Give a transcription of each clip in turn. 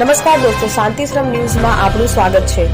નમસ્કાર દોસ્તો, શાંતિશ્રમ ન્યૂઝમાં આપનું સ્વાગત છે.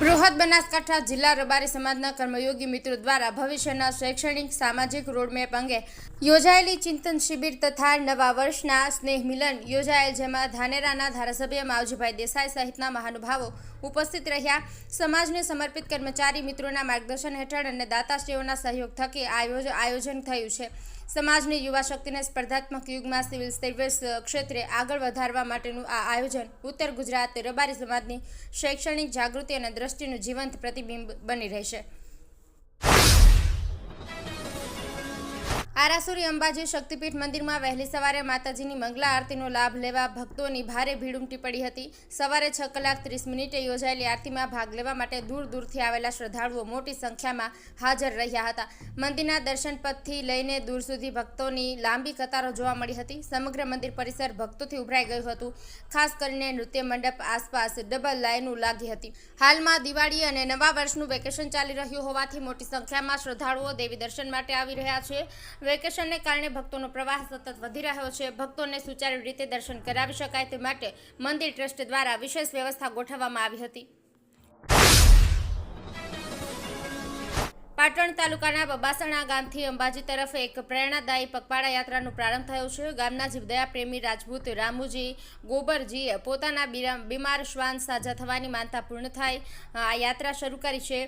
બૃહદ બનાસકાંઠા જિલ્લા રબારી સમાજના કર્મયોગી મિત્રો દ્વારા ભવિષ્યના શૈક્ષણિક, સામાજિક રોડમેપ અંગે યોજાયેલી ચિંતન શિબિર તથા નવા વર્ષના સ્નેહ મિલન યોજાયેલ જેમાં ધાનેરાના ધારાસભ્ય માવજીભાઈ દેસાઈ સહિતના મહાનુભાવો ઉપસ્થિત રહ્યા. સમાજને સમર્પિત કર્મચારી મિત્રોના માર્ગદર્શન હેઠળ અને દાતાશ્રીઓના સહયોગ થકી આયોજ- આયોજન થયું છે. સમાજની યુવા શક્તિને સ્પર્ધાત્મક યુગમાં સિવિલ સર્વિસ ક્ષેત્રે આગળ વધારવા માટેનું આ આયોજન ઉત્તર ગુજરાત રબારી સમાજની શૈક્ષણિક જાગૃતિ અને દ્રષ્ટિનું જીવંત પ્રતિબિંબ બની રહેશે. આરાસુરી અંબાજી શક્તિપીઠ મંદિરમાં વહેલી સવારે માતાજીની મંગલા આરતીનો લાભ લેવા ભક્તોની ભારે ભીડ ઉમટી પડી હતી. સવારે છ કલાક ત્રીસ મિનિટે યોજાયેલી આરતીમાં ભાગ લેવા માટે દૂર દૂરથી આવેલા શ્રદ્ધાળુઓ મોટી સંખ્યામાં હાજર રહ્યા હતા. મંદિરના દર્શન પથથી લઈને દૂર સુધી ભક્તોની લાંબી કતારો જોવા મળી હતી. સમગ્ર મંદિર પરિસર ભક્તોથી ઉભરાઈ ગયું હતું. ખાસ કરીને નૃત્ય મંડપ આસપાસ ડબલ લાઈનો લાગી હતી. હાલમાં દિવાળી અને નવા વર્ષનું વેકેશન ચાલી રહ્યું હોવાથી મોટી સંખ્યામાં શ્રદ્ધાળુઓ દેવી દર્શન માટે આવી રહ્યા છે. વેકેશનને કારણે ભક્તોનો પ્રવાહ સતત વધી રહ્યો છે. ભક્તોને સુચારુ રીતે દર્શન કરાવી શકાય તે માટે મંદિર ટ્રસ્ટ દ્વારા વિશેષ વ્યવસ્થા ગોઠવવામાં આવી હતી. પાટણ તાલુકાના બબાસણા ગામથી અંબાજી તરફ એક પ્રેરણાદાયી પગપાળા યાત્રાનો પ્રારંભ થયો છે. ગામના જીવદયા પ્રેમી રાજપૂત રામુજી ગોબરજીએ પોતાના બીમાર શ્વાન સાજા થવાની માનતા પૂર્ણ થાય. આ યાત્રા શરૂ કરી છે.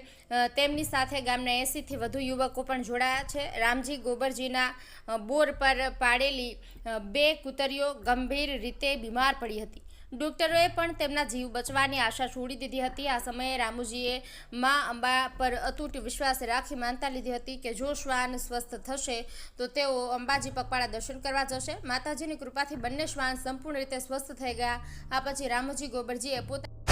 તેમની સાથે ગામના એંસીથી વધુ યુવકો પણ જોડાયા છે. રામજી ગોબરજીના બોર પર પાડેલી બે કૂતરીઓ ગંભીર રીતે બીમાર પડી હતી. ડોક્ટરોએ પણ તેમના જીવ બચવાની આશા છોડી દીધી હતી. આ સમયે રામુજીએ મા અંબા પર અતૂટ વિશ્વાસ રાખી માનતા લીધી હતી કે જો શ્વાન સ્વસ્થ થશે, તો તેઓ અંબાજી પગપાળા દર્શન કરવા જશે. માતાજીની કૃપાથી બંને શ્વાન સંપૂર્ણ રીતે સ્વસ્થ થઈ ગયા. આ પછી રામુજી ગોબરજીએ પોતા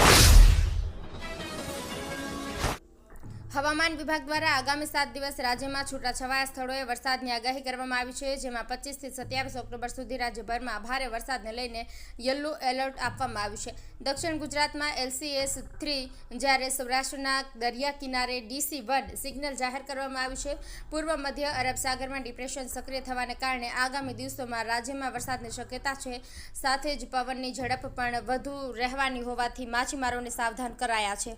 હવામાન વિભાગ દ્વારા આગામી સાત દિવસ રાજ્યમાં છૂટાછવાયા સ્થળોએ વરસાદની આગાહી કરવામાં આવી છે, જેમાં પચીસથી સત્યાવીસ ઓક્ટોબર સુધી રાજ્યભરમાં ભારે વરસાદને લઈને યલો એલર્ટ આપવામાં આવ્યું છે. દક્ષિણ ગુજરાતમાં એલસીએસ થ્રી જ્યારે સૌરાષ્ટ્રના દરિયા કિનારે ડીસી વન સિગ્નલ જાહેર કરવામાં આવ્યું છે. પૂર્વ મધ્ય અરબ સાગરમાં ડિપ્રેશન સક્રિય થવાને કારણે આગામી દિવસોમાં રાજ્યમાં વરસાદની શક્યતા છે. સાથે જ પવનની ઝડપ પણ વધુ રહેવાની હોવાથી માછીમારોને સાવધાન કરાયા છે.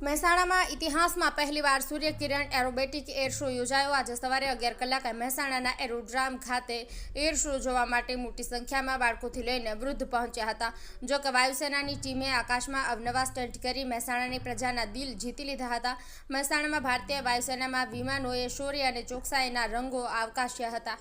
મહેસાણામાં ઇતિહાસમાં પહેલીવાર સૂર્યકિરણ એરોબેટિક એર શો યોજાયો. આજે સવારે અગિયાર કલાકે મહેસાણાના એરોડ્રામ ખાતે એર શો જોવા માટે મોટી સંખ્યામાં બાળકોથી લઈને વૃદ્ધ પહોંચ્યા હતા. જો કે વાયુસેનાની ટીમે આકાશમાં અવનવા સ્ટન્ટ કરી મહેસાણાની પ્રજાના દિલ જીતી લીધા હતા. મહેસાણામાં ભારતીય વાયુસેનામાં વિમાનોએ શૌર્ય અને ચોકસાઈના રંગો આવકાશ્યા હતા.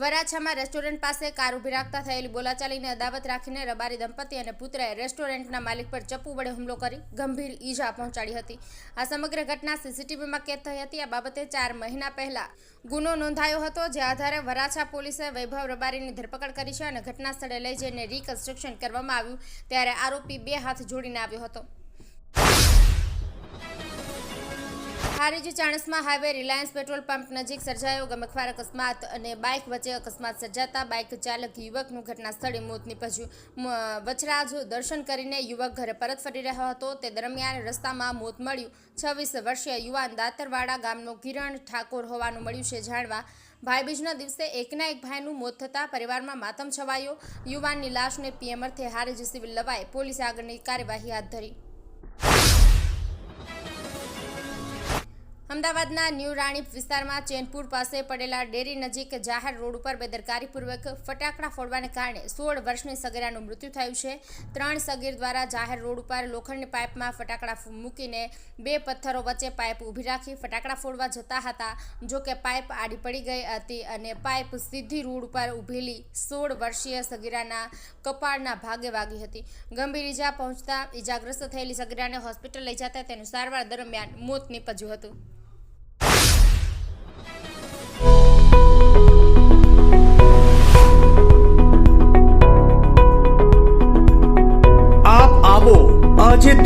વરાછામાં રેસ્ટોરન્ટ પાસે કાર ઊભી રાખતા થયેલી બોલાચાલીને અદાવત રાખીને રબારી દંપતી અને પુત્રએ રેસ્ટોરન્ટના માલિક પર ચપ્પુ વડે હુમલો કરી ગંભીર ઈજા પહોંચાડી હતી. આ સમગ્ર ઘટના સીસીટીવીમાં કેદ થઈ હતી. આ બાબતે ચાર મહિના પહેલા ગુનો નોંધાયો હતો, જે આધારે વરાછા પોલીસે વૈભવ રબારીની ધરપકડ કરી છે અને ઘટના સ્થળે લઈ જઈને રિકન્સ્ટ્રક્શન કરવામાં આવ્યું, ત્યારે આરોપી બે હાથ જોડીને આવ્યો હતો. Harij Chanasma highway Reliance petrol pump નજીક સર્જાયો. ગમખવાર અકસ્માત અને બાઇક વચ્ચે અકસ્માત સર્જાતા બાઇક ચાલક યુવકનું ઘટના સ્થળે મોત નીપજ્યું. વછરાજ દર્શન કરીને યુવક ઘરે પરત ફરી રહ્યો હતો. તે દરમિયાન રસ્તામાં મોત મળ્યું. છવ્વીસ વર્ષીય યુવાન દાતરવાડા ગામનો કિરણ ઠાકોર હોવાનું મળ્યું છે જાણવા. ભાઈબીજના દિવસે એકના એક ભાઈનું મોત થતાં પરિવારમાં માતમ છવાયો. યુવાનની લાશને પીએમ અર્થે હારીજ સિવિલ લવાય. પોલીસે આગળની કાર્યવાહી હાથ ધરી. અમદાવાદના ન્યૂ રાણીપ વિસ્તારમાં ચેનપુર પાસે પડેલા ડેરી નજીક જાહેર રોડ ઉપર બેદરકારીપૂર્વક ફટાકડા ફોડવાને કારણે સોળ વર્ષની સગીરાનું મૃત્યુ થયું છે. ત્રણ સગીર દ્વારા જાહેર રોડ ઉપર લોખંડની પાઇપમાં ફટાકડા મૂકીને બે પથ્થરો વચ્ચે પાઇપ ઊભી રાખી ફટાકડા ફોડવા જતા હતા. જો કે પાઇપ આડી પડી ગઈ હતી અને પાઇપ સીધી રોડ ઉપર ઊભેલી સોળ વર્ષીય સગીરાના કપાળના ભાગે વાગી હતી. ગંભીર ઈજા પહોંચતા ઈજાગ્રસ્ત થયેલી સગીરાને હોસ્પિટલ લઈ જતા તેનું સારવાર દરમિયાન મોત નીપજ્યું હતું.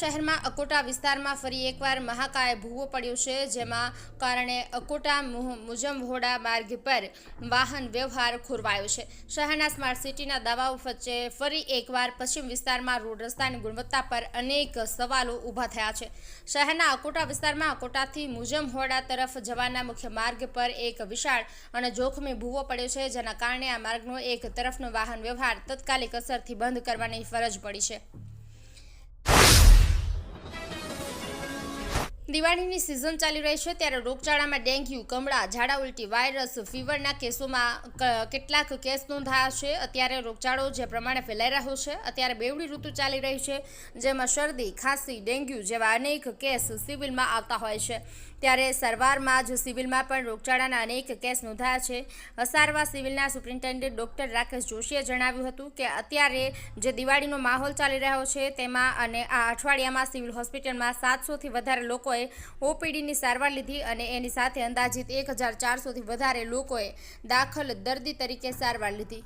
શહેરમાં અકોટા વિસ્તારમાં ફરી એકવાર મહાકાય ભૂવો પડ્યો છે, જેમાં કારણે અકોટા મુહ- મુજમહોડા માર્ગ પર વાહન વ્યવહાર ખોરવાયો છે. શહેરના સ્માર્ટ સિટીના દાવાઓ વચ્ચે ફરી એકવાર પશ્ચિમ વિસ્તારમાં રોડ રસ્તાની ગુણવત્તા પર અનેક સવાલો ઊભા થયા છે. શહેરના અકોટા વિસ્તારમાં અકોટાથી મુજમહોડા તરફ જવાના મુખ્ય માર્ગ પર એક વિશાળ અને જોખમી ભૂવો પડ્યો છે, જેના કારણે આ માર્ગનો એક તરફનો વાહન વ્યવહાર તત્કાલિક અસરથી બંધ કરવાની ફરજ પડી છે. દિવાળીની સિઝન ચાલી રહી છે ત્યારે રોગચાળામાં ડેન્ગ્યુ, કમળા, ઝાડા ઉલટી વાયરસ ફીવરના કેસોમાં કેટલાક કેસ નોંધાયા છે. અત્યારે રોગચાળો જે પ્રમાણે ફેલાઈ રહ્યો છે, અત્યારે બેવડી ઋતુ ચાલી રહી છે, જેમાં શરદી, ખાંસી, ડેન્ગ્યુ જેવા અનેક કેસ સિવિલમાં આવતા હોય છે. ત્યારે સારવારમાં જ સિવિલમાં પણ રોગચાળાના અનેક કેસ નોંધાયા છે. અસારવા સિવિલના સુપ્રિન્ટેન્ડન્ટ ડૉક્ટર રાકેશ જોશીએ જણાવ્યું હતું કે અત્યારે જે દિવાળીનો માહોલ ચાલી રહ્યો છે તેમાં અને આ અઠવાડિયામાં સિવિલ હોસ્પિટલમાં સાતસોથી વધારે લોકોએ ઓપીડીની સારવાર લીધી અને એની સાથે અંદાજિત એક હજાર ચારસોથી વધારે લોકોએ દાખલ દર્દી તરીકે સારવાર લીધી.